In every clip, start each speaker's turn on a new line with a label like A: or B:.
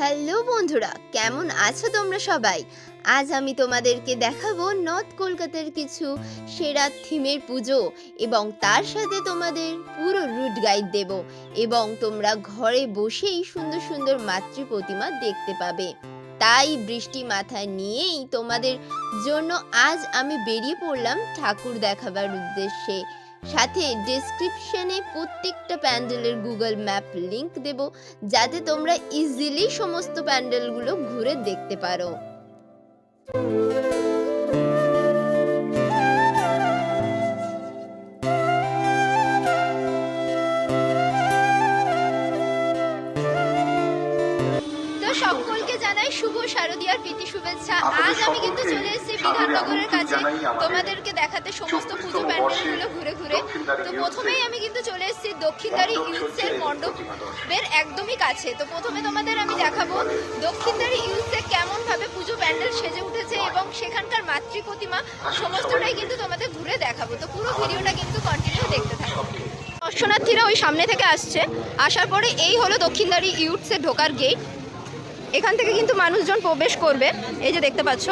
A: Hello বন্ধুরা, কেমন আছো তোমরা সবাই? আজ আমি তোমাদেরকে দেখাবো নর্থ কলকাতার কিছু সেরা থিমের পুজো এবং তার সাথে তোমাদের পুরো রুট গাইড দেব এবং তোমরা ঘরে বসেই সুন্দর সুন্দর মাতৃ প্রতিমা দেখতে পাবে। তাই বৃষ্টি মাথায় নিয়েই তোমাদের জন্য আজ আমি বেরিয়ে পড়লাম ঠাকুর দেখাবার উদ্দেশ্যে। সাথে ডিসক্রিপশনে প্রত্যেকটা প্যান্ডেলের গুগল ম্যাপ লিংক দেব, যাতে তোমরা ইজিলি সমস্ত প্যান্ডেলগুলো ঘুরে দেখতে পারো। শুভেচ্ছা। আজ আমি কিন্তু চলে এসেছি বিধাননগরের কাছে। তোমাদেরকে দেখাতে সমস্ত পুজো প্যান্ডেলগুলো ঘুরে ঘুরে। তো প্রথমেই আমি কিন্তু চলে এসেছি দক্ষিণদারি ইউথসের মণ্ডপের একদমই কাছে। তো প্রথমে তোমাদের আমি দেখাবো দক্ষিণদারি ইউথসে কেমন ভাবে পুজো প্যান্ডেল সেজে উঠেছে এবং সেখানকার মাতৃ প্রতিমা সমস্তটাই কিন্তু তোমাদের ঘুরে দেখাবো। তো পুরো ভিডিওটা কিন্তু কন্টিনিউ দেখতে থাকো। দর্শনার্থীরা ওই সামনে থেকে আসছে। আসার পরে এই হলো দক্ষিণদারি ইউথসে ঢোকার গেট এখান থেকে কিন্তু মানুষজন প্রবেশ করবে। এই যে দেখতে পাচ্ছ,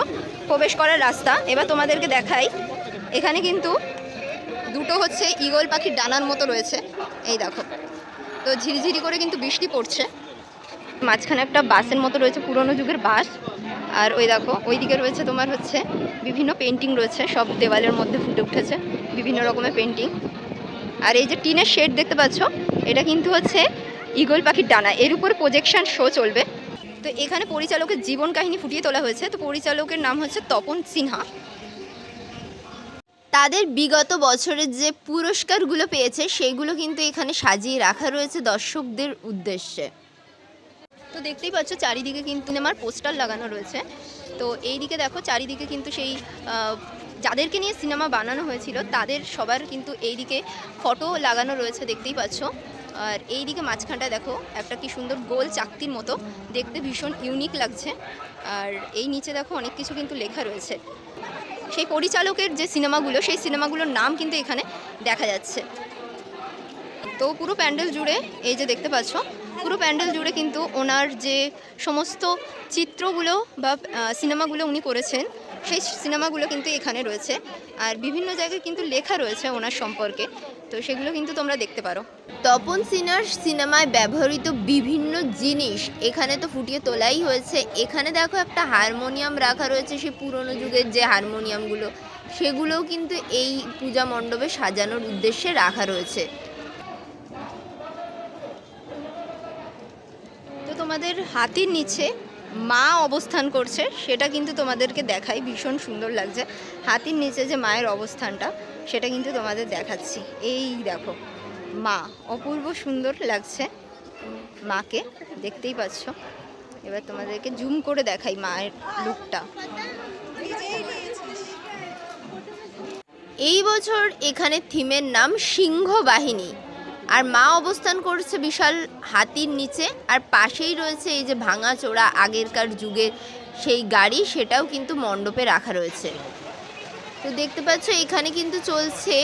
A: প্রবেশ করার রাস্তা। এবার তোমাদেরকে দেখাই, এখানে কিন্তু দুটো হচ্ছে ঈগল পাখির ডানার মতো রয়েছে। এই দেখো, তো ঝিরিঝিরি করে কিন্তু বৃষ্টি পড়ছে। মাঝখানে একটা বাসের মতো রয়েছে, পুরনো যুগের বাস। আর ওই দেখো, ওইদিকে রয়েছে তোমার হচ্ছে বিভিন্ন পেন্টিং রয়েছে, সব দেওয়ালের মধ্যে ফুটে উঠেছে, বিভিন্ন রকমের পেন্টিং আর এই যে টিনের শেড দেখতে পাচ্ছ, এটা কিন্তু হচ্ছে ঈগল পাখির ডানা। এর উপর প্রজেকশন শো চলবে। তো এখানে পরিচালকের জীবন কাহিনী ফুটিয়ে তোলা হয়েছে। তো পরিচালকের নাম হচ্ছে তপন সিনহা। তাদের বিগত বছরের যে পুরস্কারগুলো পেয়েছে, সেগুলো কিন্তু এখানে সাজিয়ে রাখা রয়েছে দর্শকদের উদ্দেশ্যে। তো দেখতেই পাচ্ছ, চারিদিকে কিন্তু সিনেমার পোস্টার লাগানো রয়েছে। তো এই দিকে দেখো, চারিদিকে কিন্তু সেই যাদেরকে নিয়ে সিনেমা বানানো হয়েছিল, তাদের সবার কিন্তু এই দিকে ফটো লাগানো রয়েছে, দেখতেই পাচ্ছ। আর এই দিকে মাঝখানটা দেখো, একটা কি সুন্দর গোল চাকতির মতো। দেখতে ভীষণ ইউনিক লাগছে। আর এই নিচে দেখো অনেক কিছু কিন্তু লেখা রয়েছে। সেই পরিচালকের যে সিনেমাগুলো, সেই সিনেমাগুলোর নাম কিন্তু এখানে দেখা যাচ্ছে। তো পুরো প্যান্ডেল জুড়ে, এই যে দেখতে পাচ্ছ, পুরো প্যান্ডেল জুড়ে কিন্তু ওনার যে সমস্ত চিত্রগুলো বা সিনেমাগুলো উনি করেছেন, সেই সিনেমাগুলো কিন্তু এখানে রয়েছে। আর বিভিন্ন জায়গায় কিন্তু লেখা রয়েছে ওনার সম্পর্কে। তো সেগুলো কিন্তু তোমরা দেখতে পারো। তপন সিনার সিনেমায় ব্যবহৃত বিভিন্ন জিনিস এখানে তো ফুটিয়ে তোলাই হয়েছে। এখানে দেখো একটা হারমোনিয়াম রাখা রয়েছে সেই পুরনো যুগের যে হারমোনিয়ামগুলো। সেগুলোও কিন্তু এই পূজা মণ্ডপে সাজানোর উদ্দেশ্যে রাখা রয়েছে। তো তোমাদের হাতির নিচে মা অবস্থান করছে, সেটা কিন্তু তোমাদেরকে দেখাই, ভীষণ সুন্দর লাগছে। হাতির নিচে যে মায়ের অবস্থানটা, সেটা কিন্তু তোমাদের দেখাচ্ছি। এই দেখো, মা, অপূর্ব সুন্দর লাগছে মাকে, দেখতেই পাচ্ছ। এবার তোমাদেরকে জুম করে দেখাই মায়ের লুকটা। এই বছর এখানে থিমের নাম সিংহ বাহিনী আর মা অবস্থান করছে বিশাল হাতির নিচে, আর পাশেই রয়েছে এই যে ভাঙাচোরা আগেরকার যুগের সেই গাড়ি, সেটাও কিন্তু মণ্ডপে রাখা রয়েছে। তো দেখতে পাচ্ছ, এখানে কিন্তু চলছে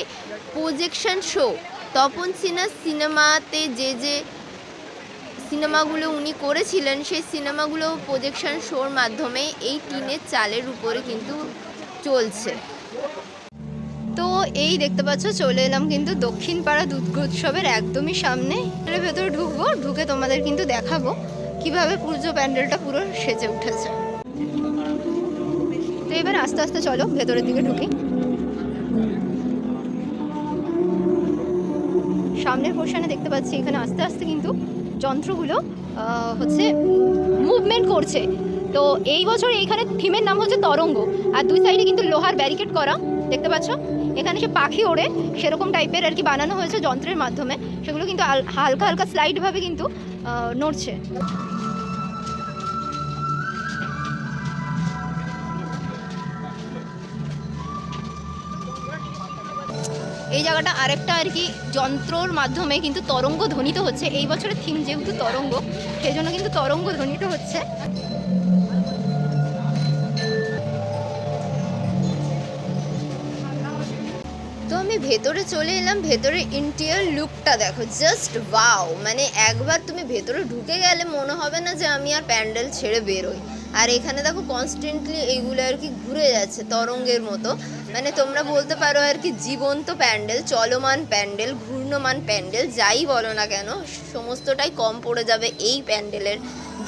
A: প্রজেকশন শো তপন সিনহা সিনেমাতে যে যে সিনেমাগুলো উনি করেছিলেন, সেই সিনেমাগুলো প্রজেকশন শোর মাধ্যমে এই টিনের চালের উপরে কিন্তু চলছে। এই দেখতে পাচ্ছ, চলে এলাম কিন্তু দক্ষিণ পাড়া দুর্গ উৎসবের একদমই সামনে। এর ভেতরে ঢুকবো, ঢুকে তোমাদের কিন্তু দেখাবো কীভাবে পুজো প্যান্ডেলটা পুরো সেজে উঠেছে। তো এবার আস্তে আস্তে চলো, ভেতরের দিকে ঢুকি। সামনের পোর্শনে দেখতে পাচ্ছি, এখানে আস্তে আস্তে কিন্তু যন্ত্রগুলো হচ্ছে মুভমেন্ট করছে। তো এই বছর এইখানে থিমের নাম হচ্ছে তরঙ্গ। আর দুই সাইডে কিন্তু লোহার ব্যারিকেড করা, দেখতে পাচ্ছ? এখানে সে পাখি ওড়ে, সেরকম টাইপের আর কি বানানো হয়েছে যন্ত্রের মাধ্যমে। সেগুলো কিন্তু হালকা হালকা স্লাইডভাবে কিন্তু নড়ছে। এই জায়গাটা আরেকটা আর কি যন্ত্রর মাধ্যমে কিন্তু তরঙ্গ ধ্বনিত হচ্ছে। এই বছরের থিম যেহেতু তরঙ্গ, সেই জন্য কিন্তু তরঙ্গ ধ্বনিত হচ্ছে।
B: আমি ভেতরে চলে এলাম, ভেতরে ইন্টিরিয়ার লুকটা দেখো জাস্ট ওয়াও মানে একবার তুমি ভেতরে ঢুকে গেলে মনে হবে না যে আমি আর প্যান্ডেল ছেড়ে বেরোই। আর এখানে দেখো কনস্ট্যান্টলি এইগুলো আর কি ঘুরে যাচ্ছে, তরঙ্গের মতো। মানে তোমরা বলতে পারো আর কি জীবন্ত প্যান্ডেল, চলমান প্যান্ডেল, ঘূর্ণমান প্যান্ডেল, যাই বলো না কেন, সমস্তটাই কম পড়ে যাবে এই প্যান্ডেলের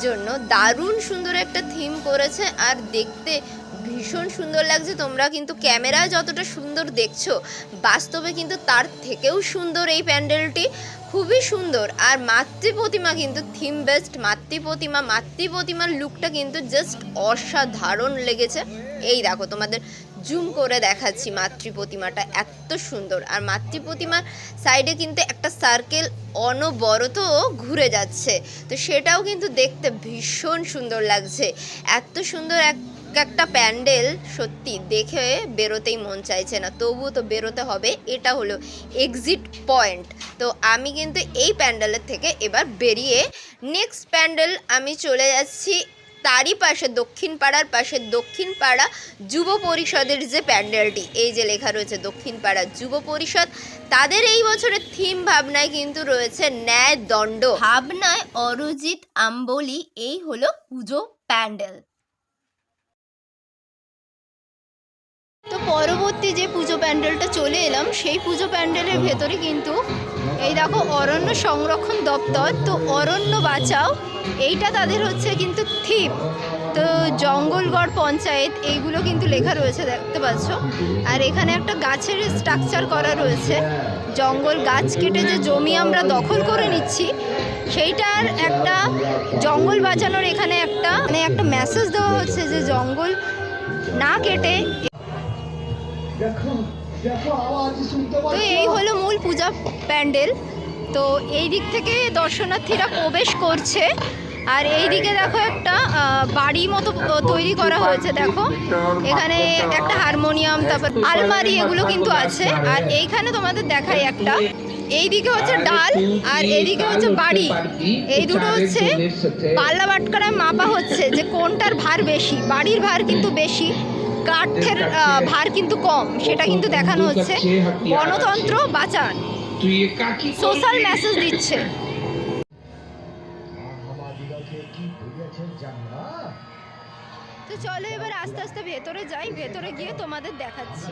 B: জন্য। দারুণ সুন্দর একটা থিম করেছে, আর দেখতে ভীষণ সুন্দর লাগছে। তোমরা কিন্তু ক্যামেরায় যতটা সুন্দর দেখছ, বাস্তবে কিন্তু তার থেকেও সুন্দর এই প্যান্ডেলটি। খুবই সুন্দর। আর মাতৃ প্রতিমা কিন্তু থিম বেস্ট মাতৃ প্রতিমা মাতৃ প্রতিমার লুকটা কিন্তু জাস্ট অসাধারণ লেগেছে। এই দেখো, তোমাদের জুম করে দেখাচ্ছি মাতৃ প্রতিমাটা এত সুন্দর। আর মাতৃ প্রতিমার সাইডে কিন্তু একটা সার্কেল অনবরত ঘুরে যাচ্ছে। তো সেটাও কিন্তু দেখতে ভীষণ সুন্দর লাগছে। এত সুন্দর এক একটা প্যান্ডেল সত্যি দেখে বেরোতেই মন চাইছে না, তবুও তো বেরোতে হবে। এটা হলো এক্সিট পয়েন্ট তো আমি কিন্তু এই প্যান্ডেলের থেকে এবার বেরিয়ে নেক্সট প্যান্ডেল আমি চলে যাচ্ছি তারই পাশে, দক্ষিণ পাড়ার পাশে। দক্ষিণ পাড়া যুব পরিষদের যে প্যান্ডেলটি, এই যে লেখা রয়েছে দক্ষিণ পাড়া যুব পরিষদ, তাদের এই বছরের থিম ভাবনায় কিন্তু রয়েছে ন্যায় দণ্ড। ভাবনায় অরজিৎ আম্বলি, এই হলো পুজো প্যান্ডেল। তো পরবর্তী যে পুজো প্যান্ডেলটা চলে এলাম, সেই পুজো প্যান্ডেলের ভেতরে কিন্তু এই দেখো অরণ্য সংরক্ষণ দপ্তর। তো অরণ্য বাঁচাও, এইটা তাদের হচ্ছে কিন্তু থিম। তো জঙ্গলগড় পঞ্চায়েত, এইগুলো কিন্তু লেখা রয়েছে, দেখতে পাচ্ছ? আর এখানে একটা গাছের স্ট্রাকচার করা রয়েছে। জঙ্গল গাছ কেটে যে জমি আমরা দখল করে নিচ্ছি, সেইটার একটা জঙ্গল বাঁচানোর এখানে একটা মানে একটা মেসেজ দেওয়া হচ্ছে যে জঙ্গল না কেটে তো এই হলো মূল পূজা প্যান্ডেল। তো এই দিক থেকে দর্শনার্থীরা প্রবেশ করছে। আর এই দিকে দেখো একটা বাড়ি মতো তৈরি করা হয়েছে দেখো। এখানে একটা হারমোনিয়াম তারপর আলমারি এগুলো কিন্তু আছে। আর এইখানে তোমাদের দেখাই একটা। এই দিকে হচ্ছে ডাল আর এইদিকে হচ্ছে বাড়ি। এই দুটো হচ্ছে পাল্লা বাটকারা মাপা হচ্ছে যে কোনটার ভার বেশি। বাড়ির ভার কিন্তু বেশি। কাঠের ভার কিন্তু কম, সেটা কিন্তু দেখানো হচ্ছে। গণতন্ত্র বাঁচান। সোশ্যাল মেসেজ দিচ্ছে। তো চলো এবার আস্তে আস্তে ভেতরে যাই, ভেতরে গিয়ে তোমাদের দেখাচ্ছি।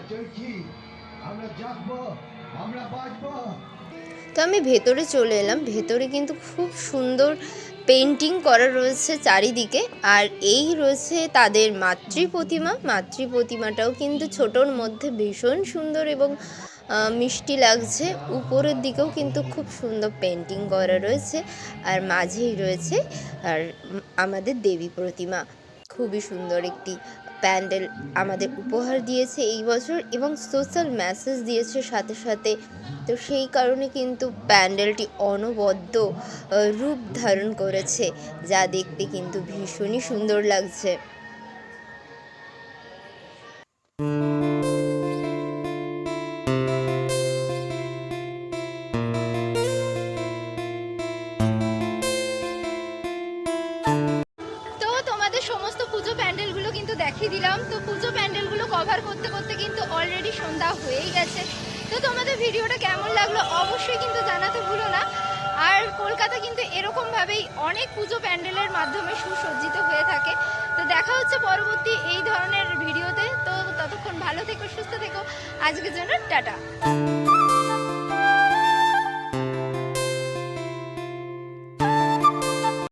C: আমরা আমরা বাঁচবো।
B: তো আমি ভেতরে চলে এলাম। ভেতরে কিন্তু খুব সুন্দর পেন্টিং করা রয়েছে চারিদিকে। আর এই রয়েছে তাদের মাতৃ প্রতিমা। মাতৃ প্রতিমাটাও কিন্তু ছোটোর মধ্যে ভীষণ সুন্দর এবং মিষ্টি লাগছে। উপরের দিকেও কিন্তু খুব সুন্দর পেন্টিং করা রয়েছে। আর মাঝেই রয়েছে, আর আমাদের দেবী প্রতিমা। খুবই সুন্দর একটি প্যান্ডেল আমাদের উপহার দিয়েছে এই বছর এবং সোশ্যাল মেসেজ দিয়েছে সাথে সাথে। তো সেই কারণে কিন্তু প্যান্ডেলটি অনবদ্য রূপ ধারণ করেছে, যা দেখতে কিন্তু ভীষণই সুন্দর লাগছে। দেখিয়ে দিলাম। তো পুজো প্যান্ডেলগুলো কভার করতে করতে কিন্তু অলরেডি সন্ধ্যা হয়েই গেছে। তো তোমাদের ভিডিওটা কেমন লাগল অবশ্যই কিন্তু জানাতে ভুলো না। আর কলকাতা কিন্তু এরকমভাবেই অনেক পুজো প্যান্ডেলের মাধ্যমে সুসজ্জিত হয়ে থাকে। তো দেখা হচ্ছে পরবর্তী এই ধরনের ভিডিওতে। তো ততক্ষণ ভালো থেকো, সুস্থ থেকো। আজকের জন্য টাটা।